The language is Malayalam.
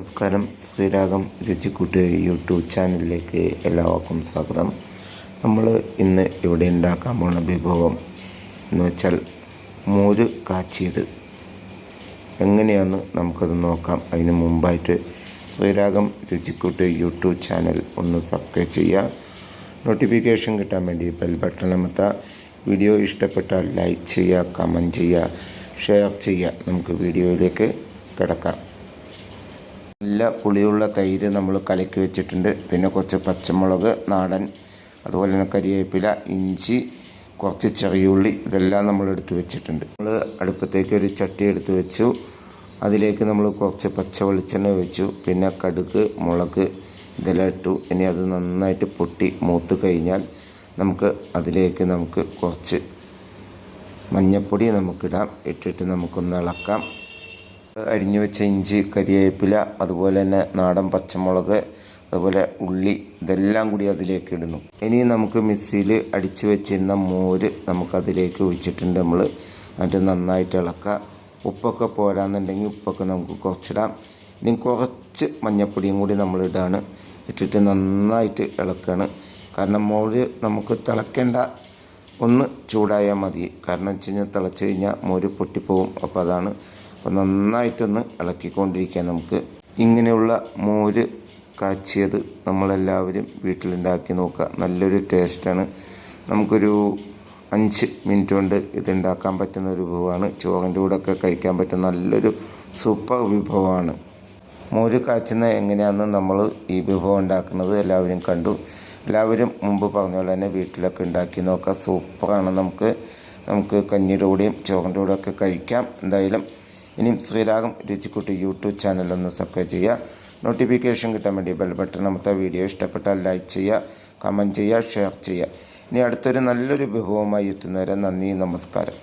നമസ്കാരം. ശ്രീരാഗം രുചിക്കൂട്ട് യൂട്യൂബ് ചാനലിലേക്ക് എല്ലാവർക്കും സ്വാഗതം. നമ്മൾ ഇന്ന് ഇവിടെ ഉണ്ടാക്കാൻ പോകുന്ന വിഭവം എന്ന് വെച്ചാൽ മോര് കാച്ചിയത്. എങ്ങനെയാണെന്ന് നമുക്കത് നോക്കാം. അതിന് മുമ്പായിട്ട് ശ്രീരാഗം രുചിക്കൂട്ട് യൂട്യൂബ് ചാനൽ ഒന്ന് സബ്സ്ക്രൈബ് ചെയ്യുക. നോട്ടിഫിക്കേഷൻ കിട്ടാൻ വേണ്ടി ബെൽ ബട്ടൺ അമർത്തുക. വീഡിയോ ഇഷ്ടപ്പെട്ടാൽ ലൈക്ക് ചെയ്യുക കമന്റ് ചെയ്യുക ഷെയർ ചെയ്യുക. നമുക്ക് വീഡിയോയിലേക്ക് കിടക്കാം. നല്ല പുളിയുള്ള തൈര് നമ്മൾ കലക്കി വെച്ചിട്ടുണ്ട്. പിന്നെ കുറച്ച് പച്ചമുളക് നാടൻ അതുപോലെ തന്നെ കരിവേപ്പില ഇഞ്ചി കുറച്ച് ചെറിയുള്ളി ഇതെല്ലാം നമ്മൾ എടുത്ത് വെച്ചിട്ടുണ്ട്. നമ്മൾ അടുപ്പത്തേക്ക് ഒരു ചട്ടി എടുത്ത് വെച്ചു. അതിലേക്ക് നമ്മൾ കുറച്ച് പച്ച വെളിച്ചെണ്ണ വെച്ചു പിന്നെ കടുക് മുളക് ഇതെല്ലാം ഇട്ടു. ഇനി അത് നന്നായിട്ട് പൊട്ടി മൂത്ത് കഴിഞ്ഞാൽ നമുക്ക് അതിലേക്ക് നമുക്ക് കുറച്ച് മഞ്ഞപ്പൊടി നമുക്കിടാം. ഇട്ടിട്ട് നമുക്കൊന്ന് ഇളക്കാം. അരിഞ്ഞു വെച്ച ഇഞ്ചി കരിവേപ്പില അതുപോലെ തന്നെ നാടൻ പച്ചമുളക് അതുപോലെ ഉള്ളി ഇതെല്ലാം കൂടി അതിലേക്ക് ഇടുന്നു. ഇനി നമുക്ക് മിക്സിയിൽ അടിച്ചു വെച്ചിരുന്ന മോര് നമുക്കതിലേക്ക് ഒഴിച്ചിട്ടുണ്ട് നമ്മൾ എന്നിട്ട് നന്നായിട്ട് ഇളക്കുക. ഉപ്പൊക്കെ പോരാന്നുണ്ടെങ്കിൽ ഉപ്പൊക്കെ നമുക്ക് കുറച്ചിടാം. ഇനി കുറച്ച് മഞ്ഞപ്പൊടിയും കൂടി നമ്മൾ ഇടാണ്. ഇട്ടിട്ട് നന്നായിട്ട് ഇളക്കുകയാണ് കാരണം മോര് നമുക്ക് തിളക്കേണ്ട ഒന്ന് ചൂടായാൽ മതി. കാരണം വെച്ച് കഴിഞ്ഞാൽ തിളച്ച് കഴിഞ്ഞാൽ മോര് പൊട്ടിപ്പോവും. അപ്പോൾ അതാണ് അപ്പോൾ നന്നായിട്ടൊന്ന് ഇളക്കിക്കൊണ്ടിരിക്കാൻ നമുക്ക്. ഇങ്ങനെയുള്ള മോര് കാച്ചിയത് നമ്മളെല്ലാവരും വീട്ടിലുണ്ടാക്കി നോക്കുക. നല്ലൊരു ടേസ്റ്റാണ്. നമുക്കൊരു അഞ്ച് മിനിറ്റ് കൊണ്ട് ഇതുണ്ടാക്കാൻ പറ്റുന്ന ഒരു വിഭവമാണ്. ചോറിന്റെ കൂടെ ഒക്കെ കഴിക്കാൻ പറ്റുന്ന നല്ലൊരു സൂപ്പർ വിഭവമാണ്. മോര് കാച്ചുന്ന എങ്ങനെയാണെന്ന് നമ്മൾ ഈ വിഭവം ഉണ്ടാക്കുന്നത് എല്ലാവരും കണ്ടു. എല്ലാവരും മുമ്പ് പറഞ്ഞ പോലെ തന്നെ വീട്ടിലൊക്കെ ഉണ്ടാക്കി നോക്കുക സൂപ്പറാണ് നമുക്ക്. നമുക്ക് കഞ്ഞിയുടെ കൂടെയും ചോറിന്റെ കൂടെയൊക്കെ കഴിക്കാം. എന്തായാലും ഇനിയും ശ്രീരാഗം രുചിക്കുട്ടി യൂട്യൂബ് ചാനൽ ഒന്ന് സബ്സ്ക്രൈബ് ചെയ്യുക. നോട്ടിഫിക്കേഷൻ കിട്ടാൻ വേണ്ടി ബെൽ ബട്ടൺ അമർത്തുക. വീഡിയോ ഇഷ്ടപ്പെട്ടാൽ ലൈക്ക് ചെയ്യുക. കമന്റ് ചെയ്യുക. ഷെയർ ചെയ്യുക. ഇനി അടുത്തൊരു നല്ലൊരു വിഭവമായി എത്തുന്നവരെ നന്ദി നമസ്കാരം.